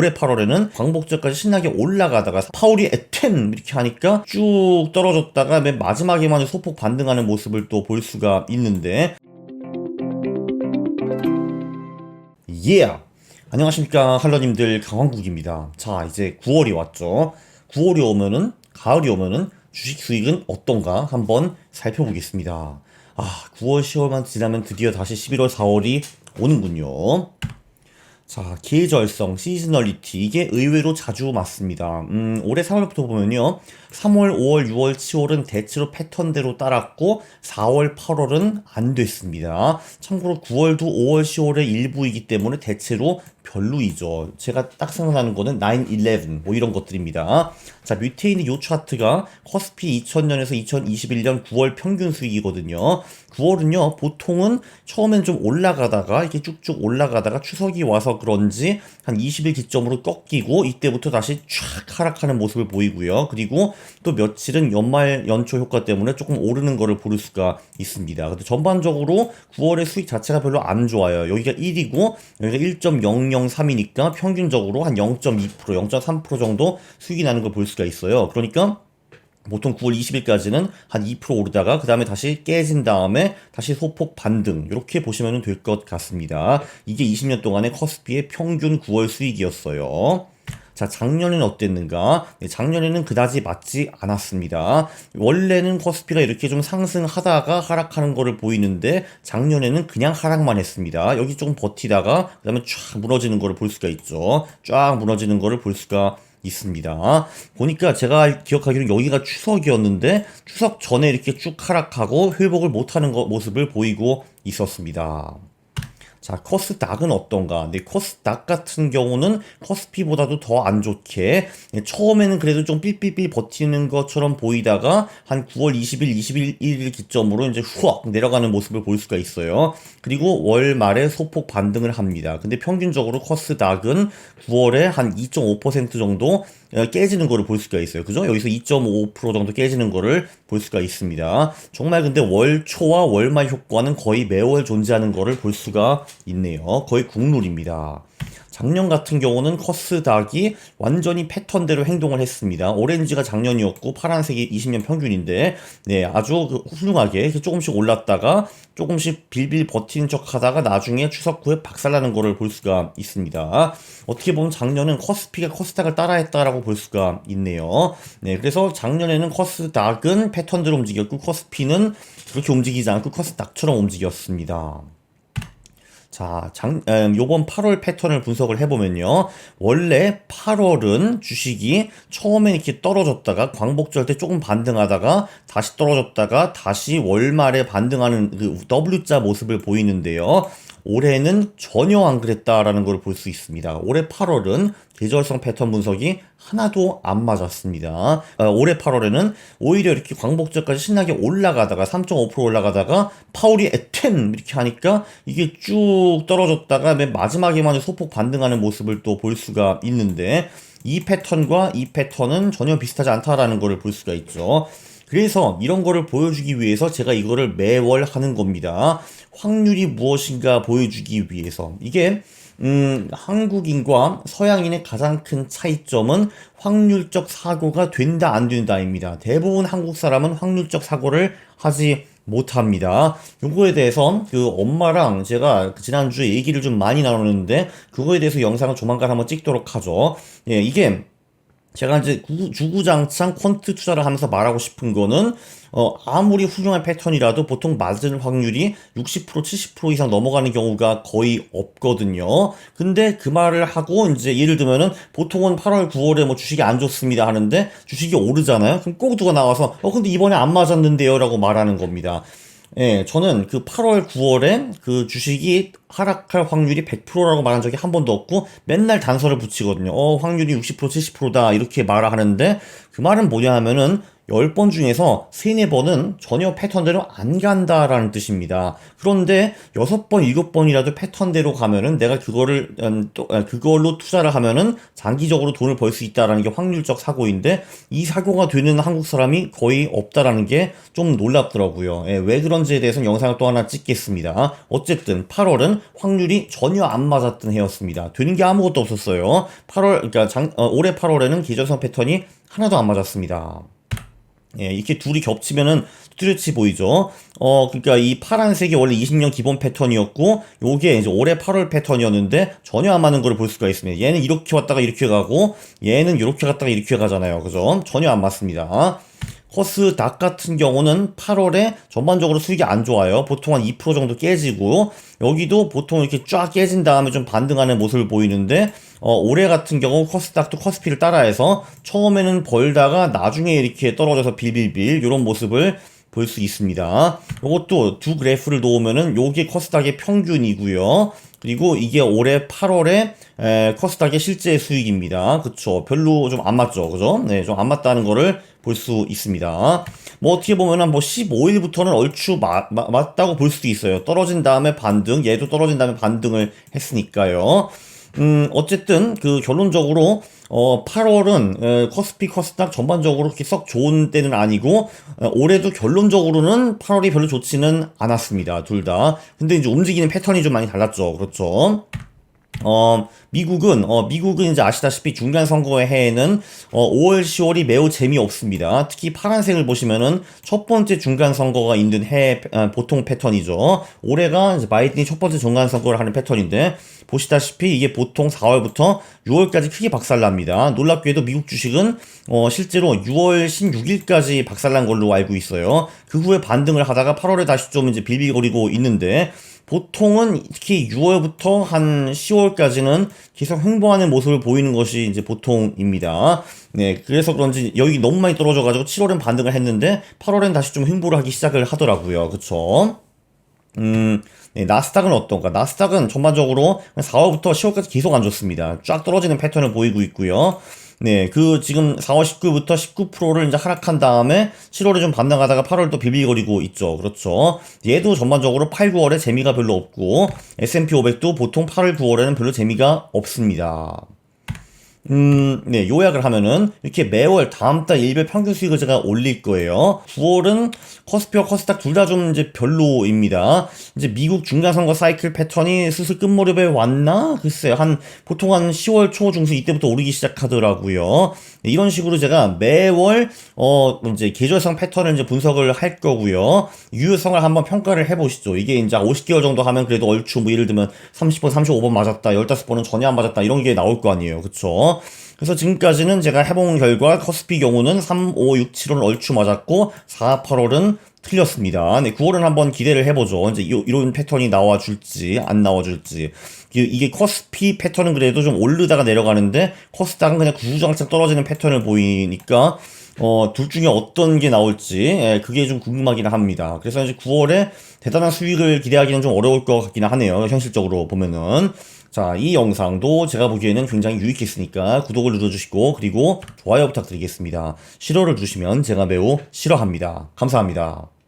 올해 8월에는 광복절까지 신나게 올라가다가 파울이 에템 이렇게 하니까 쭉 떨어졌다가 맨 마지막에만 소폭 반등하는 모습을 또 볼 수가 있는데 예! Yeah. 안녕하십니까 할러님들 강황국입니다. 자 이제 9월이 왔죠. 9월이 오면은 가을이 오면은 주식 수익은 어떤가 한번 살펴보겠습니다. 아 9월 10월만 지나면 드디어 다시 11월 4월이 오는군요. 자, 계절성, 시즈널리티. 이게 의외로 자주 맞습니다. 음, 올해 3월부터 보면요. 3월, 5월, 6월, 7월은 대체로 패턴대로 따랐고, 4월, 8월은 안 됐습니다. 참고로 9월도 5월, 10월의 일부이기 때문에 대체로 별로이죠. 제가 딱 생각나는 거는 9-11, 뭐 이런 것들입니다. 자, 밑에 있는 요 차트가 커스피 2000년에서 2021년 9월 평균 수익이거든요. 9월은요, 보통은 처음엔 좀 올라가다가, 이렇게 쭉쭉 올라가다가 추석이 와서 그런지 한 20일 기점으로 꺾이고, 이때부터 다시 쫙 하락하는 모습을 보이고요. 그리고 또 며칠은 연말 연초 효과 때문에 조금 오르는 거를 볼 수가 있습니다. 근데 전반적으로 9월의 수익 자체가 별로 안 좋아요. 여기가 1이고, 여기가 1.003이니까 평균적으로 한 0.2%, 0.3% 정도 수익이 나는 걸 볼 수가 있어요. 그러니까 보통 9월 20일까지는 한 2% 오르다가 그 다음에 다시 깨진 다음에 다시 소폭 반등 이렇게 보시면 될 것 같습니다. 이게 20년 동안의 커스피의 평균 9월 수익이었어요. 자, 작년에는 어땠는가? 네, 작년에는 그다지 맞지 않았습니다. 원래는 커스피가 이렇게 좀 상승하다가 하락하는 거를 보이는데 작년에는 그냥 하락만 했습니다. 여기 조금 버티다가 그다음에 쫙 무너지는 거를 볼 수가 있죠. 쫙 무너지는 거를 볼 수가 있습니다. 보니까 제가 기억하기로 여기가 추석이었는데 추석 전에 이렇게 쭉 하락하고 회복을 못하는 거, 모습을 보이고 있었습니다. 자, 커스닥은 어떤가? 네, 커스닥 같은 경우는 커스피보다도 더 안 좋게 네, 처음에는 그래도 좀 삘삘삘 버티는 것처럼 보이다가 한 9월 20일, 21일 기점으로 이제 후억 내려가는 모습을 볼 수가 있어요. 그리고 월 말에 소폭 반등을 합니다. 근데 평균적으로 커스닥은 9월에 한 2.5% 정도 깨지는 거를 볼 수가 있어요. 그죠? 여기서 2.5% 정도 깨지는 거를 볼 수가 있습니다. 정말 근데 월 초와 월말 효과는 거의 매월 존재하는 거를 볼 수가 있네요. 거의 국룰입니다. 작년 같은 경우는 커스닥이 완전히 패턴대로 행동을 했습니다. 오렌지가 작년이었고 파란색이 20년 평균인데 네 아주 그 훌륭하게 조금씩 올랐다가 조금씩 빌빌 버티는 척 하다가 나중에 추석 후에 박살나는 거를 볼 수가 있습니다. 어떻게 보면 작년은 커스피가 커스닥을 따라했다라고 볼 수가 있네요. 네 그래서 작년에는 커스닥은 패턴대로 움직였고 커스피는 그렇게 움직이지 않고 커스닥처럼 움직였습니다. 자, 장, 음, 요번 8월 패턴을 분석을 해보면요. 원래 8월은 주식이 처음에 이렇게 떨어졌다가 광복절 때 조금 반등하다가 다시 떨어졌다가 다시 월말에 반등하는 그 W자 모습을 보이는데요. 올해는 전혀 안 그랬다라는 걸 볼 수 있습니다. 올해 8월은 계절성 패턴 분석이 하나도 안 맞았습니다. 어, 올해 8월에는 오히려 이렇게 광복절까지 신나게 올라가다가 3.5% 올라가다가 파울이 에템 이렇게 하니까 이게 쭉 떨어졌다가 맨 마지막에만 소폭 반등하는 모습을 또 볼 수가 있는데 이 패턴과 이 패턴은 전혀 비슷하지 않다라는 것을 볼 수가 있죠. 그래서 이런 거를 보여주기 위해서 제가 이거를 매월 하는 겁니다. 확률이 무엇인가 보여주기 위해서. 이게 음, 한국인과 서양인의 가장 큰 차이점은 확률적 사고가 된다 안 된다입니다. 대부분 한국 사람은 확률적 사고를 하지 못합니다. 요거에 대해서 그 엄마랑 제가 지난주에 얘기를 좀 많이 나눴는데 그거에 대해서 영상을 조만간 한번 찍도록 하죠. 예, 이게 제가 이제 주구장창 퀀트 투자를 하면서 말하고 싶은 거는 어 아무리 훌륭한 패턴이라도 보통 맞을 확률이 60% 70% 이상 넘어가는 경우가 거의 없거든요. 근데 그 말을 하고 이제 예를 들면은 보통은 8월 9월에 뭐 주식이 안 좋습니다 하는데 주식이 오르잖아요. 그럼 꼭 누가 나와서 어 근데 이번에 안 맞았는데요라고 말하는 겁니다. 예, 저는 그 8월, 9월에 그 주식이 하락할 확률이 100%라고 말한 적이 한 번도 없고 맨날 단서를 붙이거든요. 어, 확률이 60% 70%다 이렇게 말을 하는데 그 말은 뭐냐 하면은 10번 중에서 3, 4번은 전혀 패턴대로 안 간다라는 뜻입니다. 그런데 6번, 7번이라도 패턴대로 가면은 내가 그거를 음, 또, 아, 그걸로 투자를 하면은 장기적으로 돈을 벌 수 있다라는 게 확률적 사고인데 이 사고가 되는 한국 사람이 거의 없다라는 게 좀 놀랍더라고요. 예, 왜 그런지에 대해서는 영상을 또 하나 찍겠습니다. 어쨌든 8월은 확률이 전혀 안 맞았던 해였습니다. 되는 게 아무것도 없었어요. 8월 그러니까 장, 어, 올해 8월에는 계절성 패턴이 하나도 안 맞았습니다. 예, 이렇게 둘이 겹치면은 뚜렷이 보이죠. 어, 그러니까 이 파란색이 원래 20년 기본 패턴이었고, 요게 이제 올해 8월 패턴이었는데 전혀 안 맞는 걸 볼 수가 있습니다. 얘는 이렇게 왔다가 이렇게 가고, 얘는 이렇게 갔다가 이렇게 가잖아요. 그죠? 전혀 안 맞습니다. 닭 같은 경우는 8월에 전반적으로 수익이 안 좋아요. 보통 한 2% 정도 깨지고 여기도 보통 이렇게 쫙 깨진 다음에 좀 반등하는 모습을 보이는데 어, 올해 같은 경우 코스닥도 코스피를 따라해서 처음에는 벌다가 나중에 이렇게 떨어져서 빌빌빌 이런 모습을 볼 수 있습니다. 이것도 두 그래프를 놓으면은 요게 코스닥의 평균이고요. 그리고 이게 올해 8월에 에, 코스닥의 실제 수익입니다. 그쵸. 별로 좀 안 맞죠. 그죠? 네, 좀 안 맞다는 거를 볼 수 있습니다. 뭐 어떻게 보면은 뭐 15일부터는 얼추 마, 마, 맞다고 볼 수도 있어요. 떨어진 다음에 반등, 얘도 떨어진 다음에 반등을 했으니까요. 음, 어쨌든 그 결론적으로 어 8월은 에, 커스피 커스닥 전반적으로 그렇게 썩 좋은 때는 아니고 어, 올해도 결론적으로는 8월이 별로 좋지는 않았습니다. 둘 다. 근데 이제 움직이는 패턴이 좀 많이 달랐죠. 그렇죠. 어, 미국은, 어, 미국은 이제 아시다시피 중간 선거의 해에는, 어, 5월, 10월이 매우 재미없습니다. 특히 파란색을 보시면은 첫 번째 중간 선거가 있는 해, 아, 보통 패턴이죠. 올해가 이제 바이든이 첫 번째 중간 선거를 하는 패턴인데, 보시다시피 이게 보통 4월부터 6월까지 크게 박살납니다. 놀랍게도 미국 주식은, 어, 실제로 6월 16일까지 박살난 걸로 알고 있어요. 그 후에 반등을 하다가 8월에 다시 좀 이제 빌비거리고 있는데, 보통은 특히 6월부터 한 10월까지는 계속 횡보하는 모습을 보이는 것이 이제 보통입니다. 네, 그래서 그런지 여기 너무 많이 떨어져가지고 7월엔 반등을 했는데 8월엔 다시 좀 횡보를 하기 시작을 하더라고요. 그쵸? 음, 네, 나스닥은 어떤가? 나스닥은 전반적으로 4월부터 10월까지 계속 안 좋습니다. 쫙 떨어지는 패턴을 보이고 있고요. 네, 그 지금 4월 19일부터 19%를 이제 하락한 다음에 7월에 좀 반등하다가 8월 또 비빌거리고 있죠. 그렇죠. 얘도 전반적으로 8, 9월에 재미가 별로 없고 S&P 500도 보통 8월, 9월에는 별로 재미가 없습니다. 음, 네, 요약을 하면은 이렇게 매월 다음 달 일별 평균 수익을 제가 올릴 거예요. 9월은 커스피와 커스닥 둘 다 좀 이제 별로입니다. 이제 미국 중간 선거 사이클 패턴이 슬슬 끝무렵에 왔나? 글쎄요. 한 보통 한 10월 초 중순 이때부터 오르기 시작하더라고요. 네, 이런 식으로 제가 매월 어 이제 계절성 패턴을 이제 분석을 할 거고요. 유효성을 한번 평가를 해 보시죠. 이게 이제 50개월 정도 하면 그래도 얼추 뭐 예를 들면 30번, 35번 맞았다. 15번은 전혀 안 맞았다. 이런 게 나올 거 아니에요. 그 쵸? 그래서 지금까지는 제가 해본 결과 커스피 경우는 3, 5, 6, 7은 얼추 맞았고 4, 8월은 틀렸습니다. 네, 9월은 한번 기대를 해보죠. 이제 이, 이런 패턴이 나와줄지 안 나와줄지. 이게 커스피 패턴은 그래도 좀 오르다가 내려가는데 커스닥은 그냥 구주장창 떨어지는 패턴을 보이니까 어, 둘 중에 어떤 게 나올지, 예, 그게 좀 궁금하긴 합니다. 그래서 이제 9월에 대단한 수익을 기대하기는 좀 어려울 것 같긴 하네요. 현실적으로 보면은. 자, 이 영상도 제가 보기에는 굉장히 유익했으니까 구독을 눌러주시고, 그리고 좋아요 부탁드리겠습니다. 싫어를 주시면 제가 매우 싫어합니다. 감사합니다.